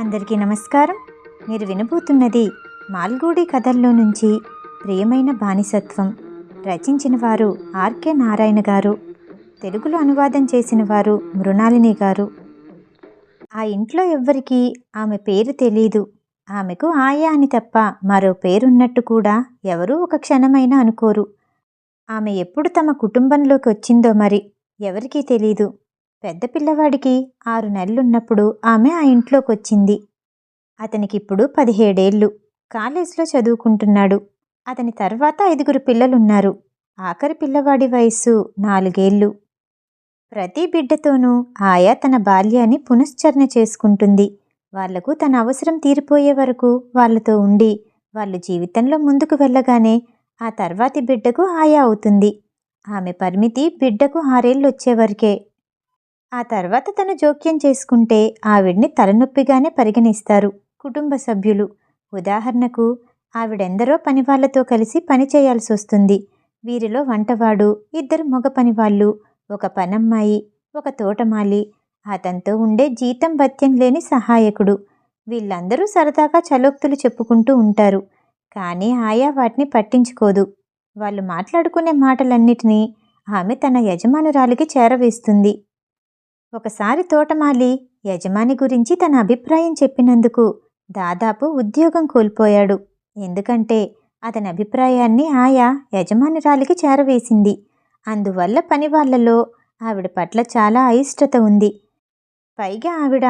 అందరికీ నమస్కారం. మీరు వినబోతున్నది మాల్గూడి కథల్లో నుంచి ప్రియమైన బానిసత్వం. రచించిన వారు ఆర్కే నారాయణ గారు. తెలుగులో అనువాదం చేసిన వారు మృణాలిని గారు. ఆ ఇంట్లో ఎవ్వరికీ ఆమె పేరు తెలీదు. ఆమెకు ఆయా అని తప్ప మరో పేరున్నట్టు కూడా ఎవరూ ఒక క్షణమైనా అనుకోరు. ఆమె ఎప్పుడు తమ కుటుంబంలోకి వచ్చిందో మరి ఎవరికీ తెలీదు. పెద్ద పిల్లవాడికి ఆరు నెలలున్నప్పుడు ఆమె ఆ ఇంట్లోకి వచ్చింది అతనికిప్పుడు పదిహేడేళ్ళు. కాలేజీలో చదువుకుంటున్నాడు. అతని తర్వాత ఐదుగురు పిల్లలున్నారు. ఆఖరి పిల్లవాడి వయస్సు నాలుగేళ్ళు. ప్రతి బిడ్డతోనూ ఆయా తన బాల్యాన్ని పునశ్చరణ చేసుకుంటుంది. వాళ్ళకు తన అవసరం తీరిపోయే వరకు వాళ్ళతో ఉండి వాళ్ళు జీవితంలో ముందుకు వెళ్ళగానే ఆ తర్వాతి బిడ్డకు ఆయా అవుతుంది. ఆమె పరిమితి బిడ్డకు ఆరేళ్ళు వచ్చేవరకే ఆ తర్వాత తను జోక్యం చేసుకుంటే ఆవిడ్ని తలనొప్పిగానే పరిగణిస్తారు కుటుంబ సభ్యులు. ఉదాహరణకు ఆవిడెందరో పనివాళ్ళతో కలిసి పని చేయాల్సి వస్తుంది వీరిలో వంటవాడు ఇద్దరు మగ పనివాళ్ళు ఒక పనమ్మాయి ఒక తోటమాలి. అతనితో ఉండే జీతం భత్యం లేని సహాయకుడు. వీళ్ళందరూ సరదాగా చలోక్తులు చెప్పుకుంటూ ఉంటారు. కానీ ఆయా వాటిని పట్టించుకోదు. వాళ్ళు మాట్లాడుకునే మాటలన్నిటినీ ఆమె తన యజమానురాలికి చేరవేస్తుంది. ఒకసారి తోటమాలి యజమాని గురించి తన అభిప్రాయం చెప్పినందుకు దాదాపు ఉద్యోగం కోల్పోయాడు. ఎందుకంటే అతని అభిప్రాయాన్ని ఆయా యజమానురాలికి చేరవేసింది. అందువల్ల పని వాళ్ళలో ఆవిడ పట్ల చాలా అయిష్టత ఉంది. పైగా ఆవిడ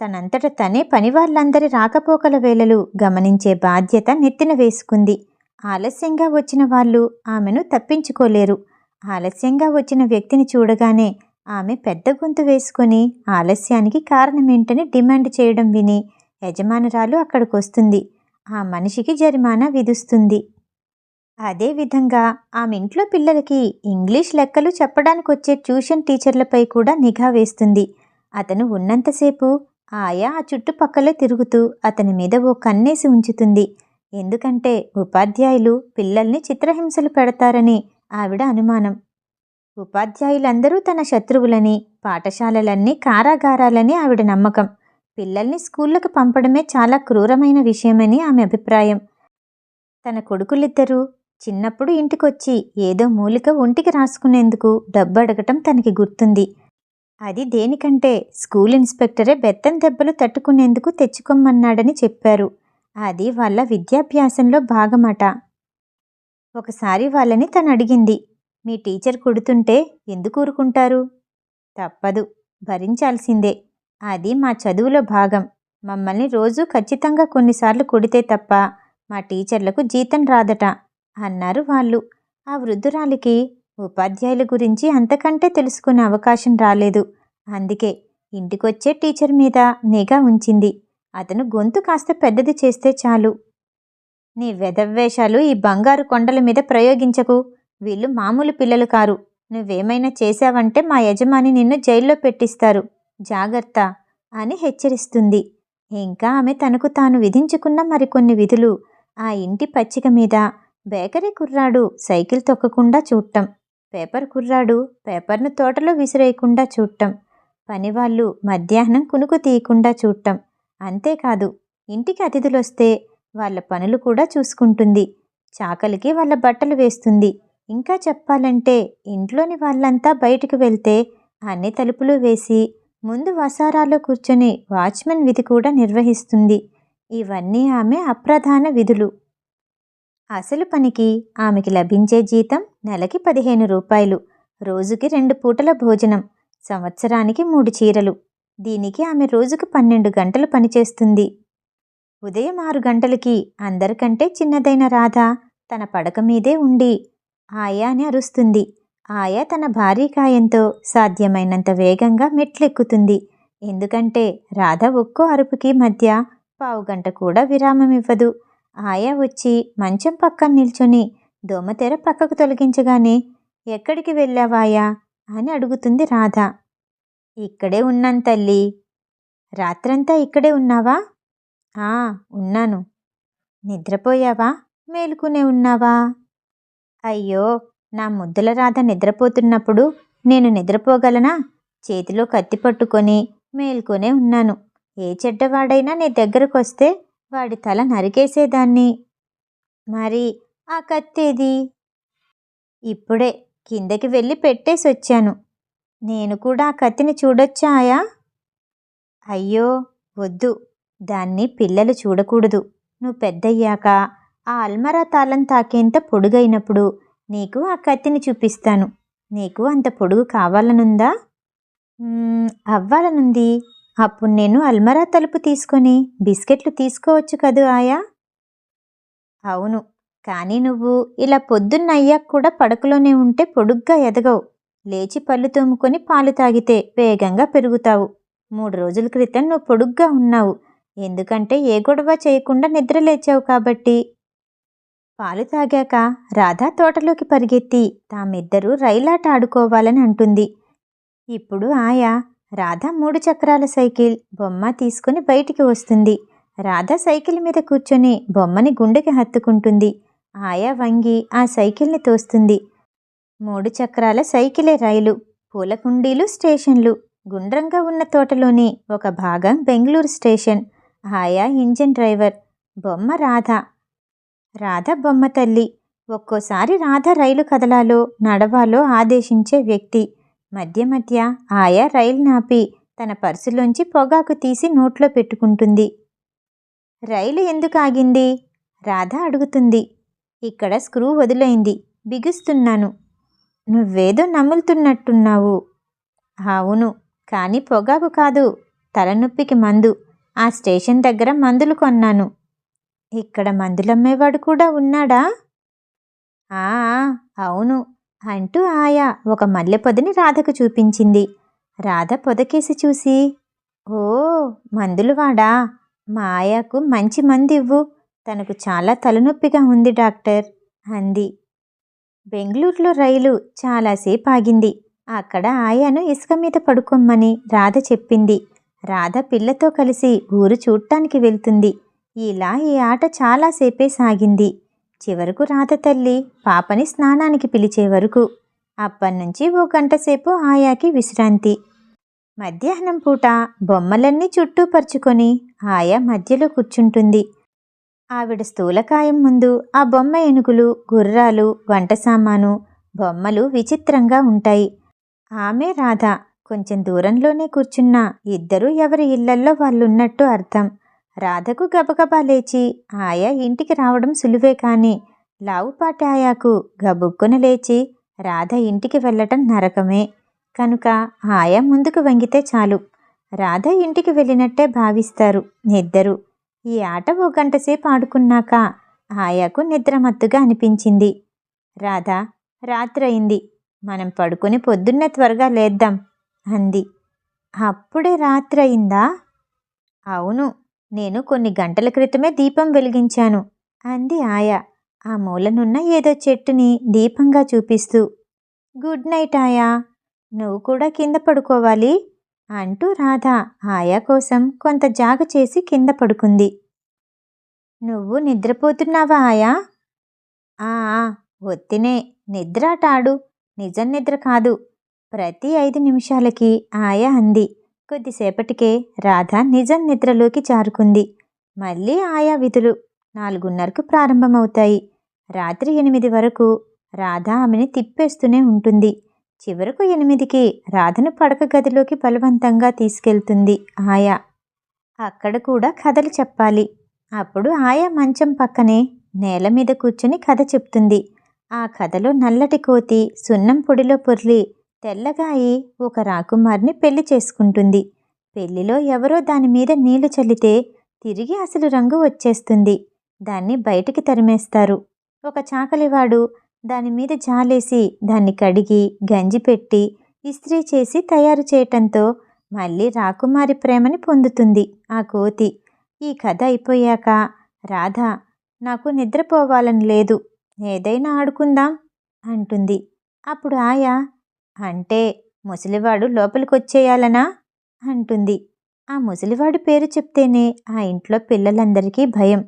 తనంతట తనే పని వాళ్ళందరి రాకపోకల వేళలు గమనించే బాధ్యత నెత్తిన వేసుకుంది. ఆలస్యంగా వచ్చిన వాళ్ళు ఆమెను తప్పించుకోలేరు. ఆలస్యంగా వచ్చిన వ్యక్తిని చూడగానే ఆమె పెద్ద గొంతు వేసుకొని ఆలస్యానికి కారణమేంటని డిమాండ్ చేయడం విని యజమానురాలు అక్కడికి వస్తుంది ఆ మనిషికి జరిమానా విధిస్తుంది. అదేవిధంగా ఆమె ఇంట్లో పిల్లలకి ఇంగ్లీష్ లెక్కలు చెప్పడానికి వచ్చే ట్యూషన్ టీచర్లపై కూడా నిఘా వేస్తుంది. అతను ఉన్నంతసేపు ఆయా ఆ చుట్టుపక్కలే తిరుగుతూ అతని మీద ఓ కన్నేసి ఉంచుతుంది. ఎందుకంటే ఉపాధ్యాయులు పిల్లల్ని చిత్రహింసలు పెడతారని ఆవిడ అనుమానం. ఉపాధ్యాయులందరూ తన శత్రువులని పాఠశాలలన్నీ కారాగారాలని ఆవిడ నమ్మకం. పిల్లల్ని స్కూళ్ళకు పంపడమే చాలా క్రూరమైన విషయమని ఆమె అభిప్రాయం. తన కొడుకులిద్దరూ చిన్నప్పుడు ఇంటికొచ్చి ఏదో మూలిక ఒంటికి రాసుకునేందుకు డబ్బు అడగటం తనకి గుర్తుంది. అది దేనికంటే స్కూల్ ఇన్స్పెక్టరే బెత్తం దెబ్బలు తట్టుకునేందుకు తెచ్చుకోమన్నాడని చెప్పారు. అది వాళ్ళ విద్యాభ్యాసంలో భాగమట. ఒకసారి వాళ్ళని తను అడిగింది మీ టీచర్ కొడుతుంటే ఎందుకు ఊరుకుంటారు? తప్పదు. భరించాల్సిందే. అది మా చదువులో భాగం. మమ్మల్ని రోజు ఖచ్చితంగా కొన్నిసార్లు కొడితే తప్ప మా టీచర్లకు జీతం రాదట అన్నారు వాళ్ళు. ఆ వృద్ధురాలికి ఉపాధ్యాయుల గురించి అంతకంటే తెలుసుకునే అవకాశం రాలేదు. అందుకే ఇంటికొచ్చే టీచర్ మీద నిఘా ఉంచింది. అతను గొంతు కాస్త పెద్దది చేస్తే చాలు. నీ వెదవ్వేషాలు ఈ బంగారు కొండల మీద ప్రయోగించకు. వీళ్ళు మామూలు పిల్లలు కారు. నువ్వేమైనా చేశావంటే మా యజమాని నిన్ను జైల్లో పెట్టిస్తారు. జాగ్రత్త అని హెచ్చరిస్తుంది. ఇంకా ఆమె తనకు తాను విధించుకున్న మరికొన్ని విధులు. ఆ ఇంటి పచ్చిక మీద బేకరీ కుర్రాడు సైకిల్ తొక్కకుండా చూడటం. పేపర్ కుర్రాడు పేపర్ను తోటలో విసిరేయకుండా చూడటం. పనివాళ్ళు మధ్యాహ్నం కునుకు తీయకుండా చూడటం. అంతేకాదు ఇంటికి అతిథులొస్తే వాళ్ళ పనులు కూడా చూసుకుంటుంది. చాకలికి వాళ్ళ బట్టలు వేస్తుంది. ఇంకా చెప్పాలంటే ఇంట్లోని వాళ్ళంతా బయటికి వెళ్తే అన్ని తలుపులు వేసి ముందు వసారాలో కూర్చొని వాచ్మెన్ విధి కూడా నిర్వహిస్తుంది. ఇవన్నీ ఆమె అప్రధాన విధులు. అసలు పనికి ఆమెకి లభించే జీతం నెలకి పదిహేను రూపాయలు. రోజుకి రెండు పూటల భోజనం. సంవత్సరానికి మూడు చీరలు. దీనికి ఆమె రోజుకు పన్నెండు గంటలు పనిచేస్తుంది. ఉదయం ఆరు గంటలకి అందరికంటే చిన్నదైన రాధ తన పడక మీదే ఉండి ఆయా అని అరుస్తుంది. ఆయా తన భారీ కాయంతో సాధ్యమైనంత వేగంగా మెట్లెక్కుతుంది. ఎందుకంటే రాధ ఒక్కో అరుపుకి మధ్య పావుగంట కూడా విరామం ఇవ్వదు ఆయా వచ్చి మంచం పక్కన నిల్చొని దోమతెర పక్కకు తొలగించగానే ఎక్కడికి వెళ్ళావాయా అని అడుగుతుంది రాధ. ఇక్కడే ఉన్నాను తల్లి. రాత్రంతా ఇక్కడే ఉన్నావా? ఆ ఉన్నాను. నిద్రపోయావా? మేలుకునే ఉన్నావా? అయ్యో నా ముద్దుల రాధ నిద్రపోతున్నప్పుడు నేను నిద్రపోగలనా? చేతిలో కత్తి పట్టుకొని మేల్కొనే ఉన్నాను. ఏ చెడ్డవాడైనా నీ దగ్గరకొస్తే వాడి తల నరికేసేదాన్ని. మరి ఆ కత్తేది? ఇప్పుడే కిందకి వెళ్ళి పెట్టేసి వచ్చాను నేను కూడా ఆ కత్తిని చూడొచ్చాయా? అయ్యో వద్దు. దాన్ని పిల్లలు చూడకూడదు. నువ్వు పెద్దయ్యాక ఆ అల్మరా తాళం తాకేంత పొడుగైనప్పుడు నీకు ఆ కత్తిని చూపిస్తాను. నీకు అంత పొడుగు కావాలనుందా? అవ్వాలనుంది. అప్పుడు నేను అల్మరా తలుపు తీసుకొని బిస్కెట్లు తీసుకోవచ్చు కదూ ఆయా? అవును కానీ నువ్వు ఇలా పొద్దున్న అయ్యాక కూడా పడకలోనే ఉంటే పొడుగ్గా ఎదగవు. లేచి పళ్ళు తోముకొని పాలు తాగితే వేగంగా పెరుగుతావు. మూడు రోజుల క్రితం నువ్వు పొడుగ్గా ఉన్నావు. ఎందుకంటే ఏ గొడవ చేయకుండా నిద్ర లేచావు కాబట్టి. పాలు తాగాక రాధా తోటలోకి పరిగెత్తి తామిద్దరూ రైలాట ఆడుకోవాలని అంటుంది. ఇప్పుడు ఆయా రాధ మూడు చక్రాల సైకిల్ బొమ్మ తీసుకుని బయటికి వస్తుంది. రాధ సైకిల్ మీద కూర్చొని బొమ్మని గుండెకి హత్తుకుంటుంది. ఆయా వంగి ఆ సైకిల్ని తోస్తుంది. మూడు చక్రాల సైకిలే రైలు పూల కుండీలు స్టేషన్లు గుండ్రంగా ఉన్న తోటలోని ఒక భాగం బెంగళూరు స్టేషన్. ఆయా ఇంజిన్ డ్రైవర్ బొమ్మ రాధ రాధ బొమ్మ తల్లి. ఒక్కోసారి రాధ రైలు కదలాలో నడవాలో ఆదేశించే వ్యక్తి. మధ్య మధ్య ఆయా రైలు నాపి. తన పర్సులోంచి పొగాకు తీసి నోట్లో పెట్టుకుంటుంది. రైలు ఎందుకు ఆగింది? రాధ అడుగుతుంది. ఇక్కడ స్క్రూ వదిలైంది. బిగుస్తున్నాను. నువ్వేదో నములుతున్నట్టున్నావు. అవును కానీ పొగాకు కాదు. తలనొప్పికి మందు. ఆ స్టేషన్ దగ్గర మందులు కొన్నాను. ఇక్కడ మందులమ్మేవాడు కూడా ఉన్నాడా? ఆ అవును అంటూ ఆయా ఒక మల్లె పొదని రాధకు చూపించింది. రాధ పొదకేసి చూసి ఓ మందులు వాడా? మా ఆయాకు మంచి మందు ఇవ్వు తనకు చాలా తలనొప్పిగా ఉంది డాక్టర్ అంది. బెంగళూరులో రైలు చాలాసేపు ఆగింది అక్కడ ఆయాను ఇసుక మీద పడుకోమ్మని రాధ చెప్పింది. రాధ పిల్లతో కలిసి ఊరు చూడటానికి వెళ్తుంది. ఇలా ఈ ఆట చాలాసేపే సాగింది. చివరకు రాధ తల్లి పాపని స్నానానికి పిలిచే వరకు అప్పటినుంచి ఓ గంటసేపు ఆయాకి విశ్రాంతి. మధ్యాహ్నం పూట బొమ్మలన్నీ చుట్టూ పరుచుకొని ఆయా మధ్యలో కూర్చుంటుంది. ఆవిడ స్థూలకాయం ముందు ఆ బొమ్మ ఏనుగులు గుర్రాలు వంట సామాను బొమ్మలు విచిత్రంగా ఉంటాయి. ఆమె రాధ కొంచెం దూరంలోనే కూర్చున్న ఇద్దరూ ఎవరి ఇళ్ళల్లో వాళ్ళున్నట్టు అర్థం. రాధకు గబగబా లేచి ఆయా ఇంటికి రావడం సులువే కాని లావుపాటి ఆయాకు గబుక్కున లేచి రాధ ఇంటికి వెళ్ళటం నరకమే. కనుక ఆయా ముందుకు వంగితే చాలు. రాధ ఇంటికి వెళ్ళినట్టే భావిస్తారు ఇద్దరు. ఈ ఆట ఓ గంటసేపు ఆడుకున్నాక ఆయాకు నిద్రమత్తుగా అనిపించింది. రాధ రాత్రయింది. మనం పడుకుని పొద్దున్నే త్వరగా లేద్దాం అంది. అప్పుడే రాత్రయిందా? అవును. నేను కొన్ని గంటల క్రితమే దీపం వెలిగించాను అంది ఆయా. ఆ మూలనున్న ఏదో చెట్టుని దీపంగా చూపిస్తూ. గుడ్ నైట్ ఆయా. నువ్వు కూడా కింద పడుకోవాలి అంటూ రాధ ఆయా కోసం కొంత జాగ చేసి కింద పడుకుంది. నువ్వు నిద్రపోతున్నావా ఆయా? ఆ ఆ, ఒత్తినే. నిద్రాటాడు నిజం నిద్ర కాదు. ప్రతి ఐదు నిమిషాలకి ఆయా అంది. కొద్దిసేపటికే రాధ నిజం నిద్రలోకి జారుకుంది. మళ్ళీ ఆయా విధులు నాలుగున్నరకు ప్రారంభమవుతాయి. రాత్రి ఎనిమిది వరకు రాధ ఆమెని తిప్పేస్తూనే ఉంటుంది. చివరకు ఎనిమిదికి రాధను పడక గదిలోకి బలవంతంగా తీసుకెళ్తుంది ఆయా. అక్కడ కూడా కథలు చెప్పాలి. అప్పుడు ఆయా మంచం పక్కనే నేల మీద కూర్చుని కథ చెప్తుంది. ఆ కథలో నల్లటి కోతి సున్నం పొడిలో పొర్లి తెల్లగాయి ఒక రాకుమార్ని పెళ్ళి చేసుకుంటుంది. పెళ్ళిలో ఎవరో దాని మీద నీళ్ళు చల్లితే తిరిగి అసలు రంగు వచ్చేస్తుంది. దాన్ని బయటికి తరిమేస్తారు. ఒక చాకలివాడు దాని మీద జాలేసి దాన్ని కడిగి గంజి పెట్టి ఇస్త్రీ చేసి తయారు చేయటంతో మళ్ళీ రాకుమారి ప్రేమని పొందుతుంది ఆ కోతి. ఈ కథ అయిపోయాక రాధ నాకు నిద్రపోవాలని లేదు. ఏదైనా ఆడుకుందాం అంటుంది. అప్పుడు ఆయా అంటే ముసలివాడు లోపలికొచ్చేయాలనా? అంటుంది. ఆ ముసలివాడు పేరు చెప్తేనే ఆ ఇంట్లో పిల్లలందరికీ భయం.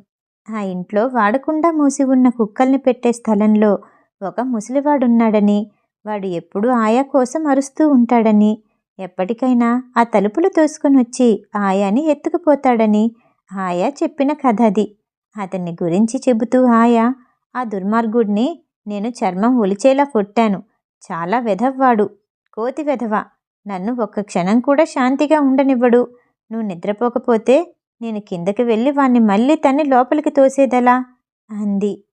ఆ ఇంట్లో వాడకుండా మూసి ఉన్న కుక్కల్ని పెట్టే స్థలంలో ఒక ముసలివాడున్నాడని వాడు ఎప్పుడూ ఆయా కోసం అరుస్తూ ఉంటాడని ఎప్పటికైనా ఆ తలుపులు తోసుకొని వచ్చి ఆయాని ఎత్తుకుపోతాడని ఆయా చెప్పిన కథ అది. అతన్ని గురించి చెబుతూ ఆయా ఆ దుర్మార్గుడిని నేను చర్మం ఒలిచేలా కొట్టాను. చాలా వెధవ్వాడు. కోతి వెధవ నన్ను ఒక్క క్షణం కూడా శాంతిగా ఉండనివ్వడు. నువ్వు నిద్రపోకపోతే నేను కిందకి వెళ్ళి వాణ్ణి మళ్ళీ తన్ని లోపలికి తోసేదలా? అంది.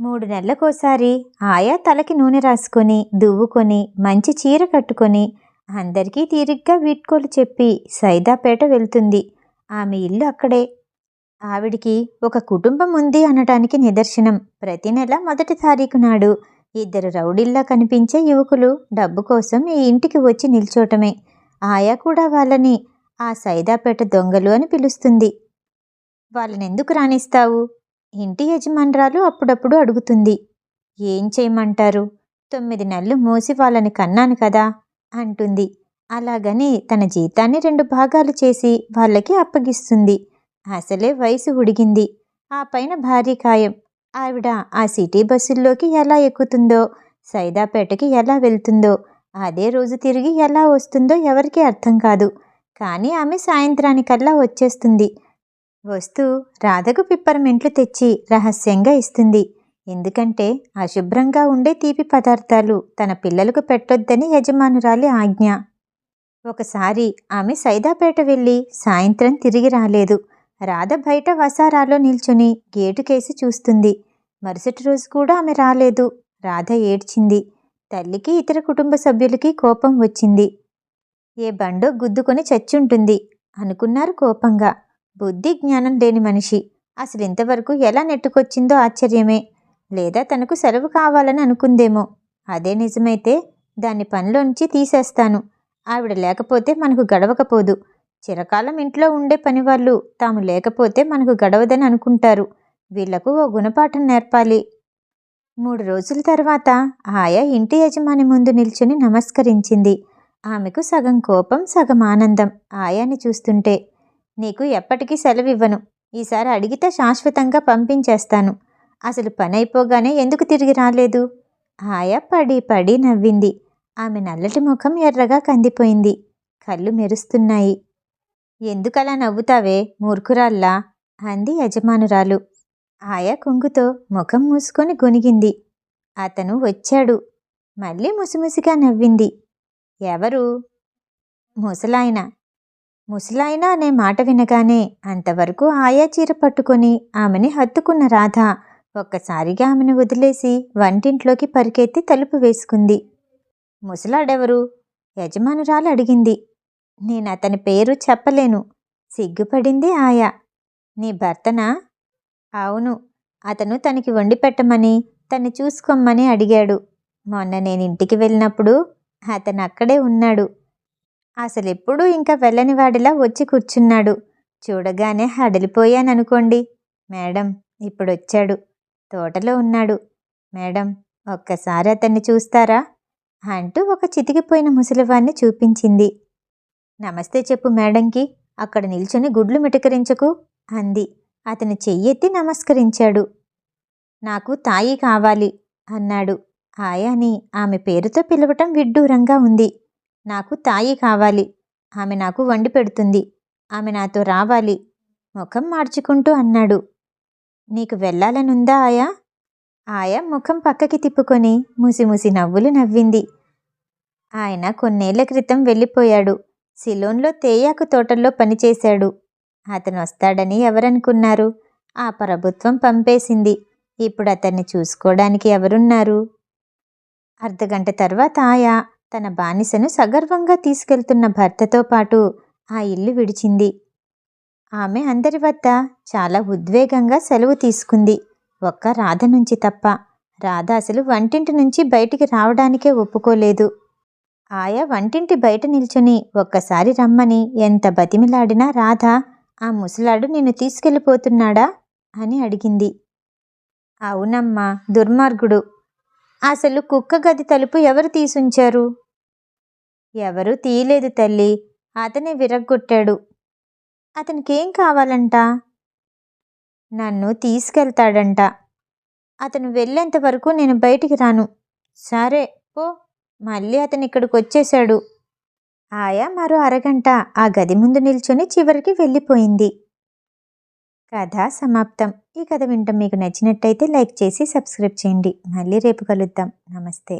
మూడు నెలలకోసారి ఆయా తలకి నూనె రాసుకొని దువ్వుకొని మంచి చీర కట్టుకొని అందరికీ తీరిగ్గా వీడ్కోలు చెప్పి సైదాపేట వెళ్తుంది. ఆమె ఇల్లు అక్కడే. ఆవిడికి ఒక కుటుంబం ఉంది అనటానికి నిదర్శనం. ప్రతి నెల మొదటి తారీఖు నాడు ఇద్దరు రౌడీల్లా కనిపించే యువకులు డబ్బు కోసం ఈ ఇంటికి వచ్చి నిల్చోటమే. ఆయా కూడా వాళ్ళని ఆ సైదాపేట దొంగలు అని పిలుస్తుంది. వాళ్ళని ఎందుకు రాణిస్తావు ఇంటి యజమానురాలు అప్పుడప్పుడు అడుగుతుంది. ఏం చేయమంటారు? తొమ్మిది నెలలు మోసి వాళ్ళని కన్నాను కదా? అంటుంది. అలాగని తన జీతాన్ని రెండు భాగాలు చేసి వాళ్ళకి అప్పగిస్తుంది. అసలే వయసు ఉడిగింది. ఆ పైన భారీ ఖాయం. ఆవిడ ఆ సిటీ బస్సుల్లోకి ఎలా ఎక్కుతుందో సైదాపేటకి ఎలా వెళ్తుందో అదే రోజు తిరిగి ఎలా వస్తుందో ఎవరికీ అర్థం కాదు. కానీ ఆమె సాయంత్రానికల్లా వచ్చేస్తుంది. వస్తూ రాధకు పిప్పర్మెంట్లు తెచ్చి రహస్యంగా ఇస్తుంది. ఎందుకంటే అశుభ్రంగా ఉండే తీపి పదార్థాలు తన పిల్లలకు పెట్టొద్దని యజమానురాలి ఆజ్ఞ. ఒకసారి ఆమె సైదాపేట వెళ్ళి సాయంత్రం తిరిగి రాలేదు. రాధ బయట వసారాలో నిల్చుని గేటుకేసి చూస్తుంది. మరుసటి రోజు కూడా ఆమె రాలేదు. రాధ ఏడ్చింది. తల్లికి ఇతర కుటుంబ సభ్యులకి కోపం వచ్చింది. ఏ బండో గుద్దుకొని చచ్చుంటుంది. అనుకున్నారు కోపంగా. బుద్ధి జ్ఞానం లేని మనిషి. అసలు ఇంతవరకు ఎలా నెట్టుకొచ్చిందో ఆశ్చర్యమే. లేదా తనకు సెలవు కావాలని అనుకుందేమో. అదే నిజమైతే దాన్ని పనిలోంచి తీసేస్తాను. ఆవిడ లేకపోతే మనకు గడవకపోదు. చిరకాలం ఇంట్లో ఉండే పనివాళ్ళు తాము లేకపోతే మనకు గడవదని అనుకుంటారు. వీళ్ళకు ఓ గుణపాఠం నేర్పాలి. మూడు రోజుల తర్వాత ఆయా ఇంటి యజమాని ముందు నిల్చుని నమస్కరించింది. ఆమెకు సగం కోపం సగం ఆనందం ఆయాని చూస్తుంటే నీకు ఎప్పటికీ సెలవివ్వను. ఈసారి అడిగితే శాశ్వతంగా పంపించేస్తాను. అసలు పని అయిపోగానే ఎందుకు తిరిగి రాలేదు? ఆయా పడి పడి నవ్వింది. ఆమె నల్లటి ముఖం ఎర్రగా కందిపోయింది. కళ్ళు మెరుస్తున్నాయి. ఎందుకలా నవ్వుతావే మూర్ఖురాల్లా? అంది యజమానురాలు. ఆయా కొంగుతో ముఖం మూసుకొని గొనిగింది. అతను వచ్చాడు. మళ్ళీ ముసిముసిగా నవ్వింది. ఎవరు? ముసలాయన. ముసలాయన అనే మాట వినగానే అంతవరకు ఆయా చీర పట్టుకొని ఆమెని హత్తుకున్న రాధ ఒక్కసారిగా ఆమెను వదిలేసి వంటింట్లోకి పరికెత్తి తలుపు వేసుకుంది. ముసలాడెవరు? యజమానురాలు అడిగింది. నేను అతని పేరు చెప్పలేను. సిగ్గుపడింది ఆయా. నీ భర్తనా? అవును. అతను తనకి వండి పెట్టమని తన్ని చూసుకోమని అడిగాడు. మొన్న నేను ఇంటికి వెళ్ళినప్పుడు అతను అక్కడే ఉన్నాడు. అసలెప్పుడూ ఇంకా వెళ్ళని వాడిలా వచ్చి కూర్చున్నాడు. చూడగానే హడలిపోయాననుకోండి. మేడం ఇప్పుడొచ్చాడు. తోటలో ఉన్నాడు. మేడం ఒక్కసారి అతన్ని చూస్తారా? అంటూ ఒక చితికిపోయిన ముసలివాణ్ణి చూపించింది. నమస్తే చెప్పు మేడంకి. అక్కడ నిల్చొని గుడ్లు మిటకరించకు అంది. అతను చెయ్యెత్తి నమస్కరించాడు. నాకు తాయి కావాలి అన్నాడు. ఆయాని ఆమె పేరుతో పిలవటం విడ్డూరంగా ఉంది. నాకు తాయి కావాలి. ఆమె నాకు వండి పెడుతుంది. ఆమె నాతో రావాలి. ముఖం మార్చుకుంటూ అన్నాడు. నీకు వెళ్ళాలనుందా ఆయా? ఆయా ముఖం పక్కకి తిప్పుకొని ముసిముసి నవ్వులు నవ్వింది. ఆయన కొన్నేళ్ళ క్రితం వెళ్ళిపోయాడు. సిలోన్లో తేయాకు తోటల్లో పనిచేశాడు. అతను వస్తాడని ఎవరనుకున్నారు? ఆ ప్రభుత్వం పంపేసింది. ఇప్పుడు అతన్ని చూసుకోవడానికి ఎవరున్నారు? అర్ధగంట తర్వాత ఆయా తన బానిసను సగర్వంగా తీసుకెళ్తున్న భర్తతో పాటు ఆ ఇల్లు విడిచింది. ఆమె అందరి వద్ద చాలా ఉద్వేగంగా సెలవు తీసుకుంది. ఒక్క రాధ నుంచి తప్ప రాధ అసలు వంటింటి నుంచి బయటికి రావడానికే ఒప్పుకోలేదు. ఆయా వంటింటి బయట నిల్చుని ఒక్కసారి రమ్మని ఎంత బతిమిలాడినా రాధ ఆ ముసలాడు నిన్ను తీసుకెళ్ళిపోతున్నాడా? అని అడిగింది. అవునమ్మా దుర్మార్గుడు. అసలు కుక్క గది తలుపు ఎవరు తీసుంచారు? ఎవరూ తీయలేదు తల్లి అతనే విరగ్గొట్టాడు. అతనికేం కావాలంట? నన్ను తీసుకెళ్తాడంట. అతను వెళ్ళేంత వరకు నేను బయటికి రాను. సరే పో. మళ్ళీ అతను ఇక్కడికి వచ్చేశాడు ఆయా మరో అరగంట ఆ గది ముందు నిల్చొని చివరికి వెళ్ళిపోయింది. కథ సమాప్తం. ఈ కథ వింటం మీకు నచ్చినట్టయితే లైక్ చేసి సబ్స్క్రైబ్ చేయండి. మళ్ళీ రేపు కలుద్దాం. నమస్తే.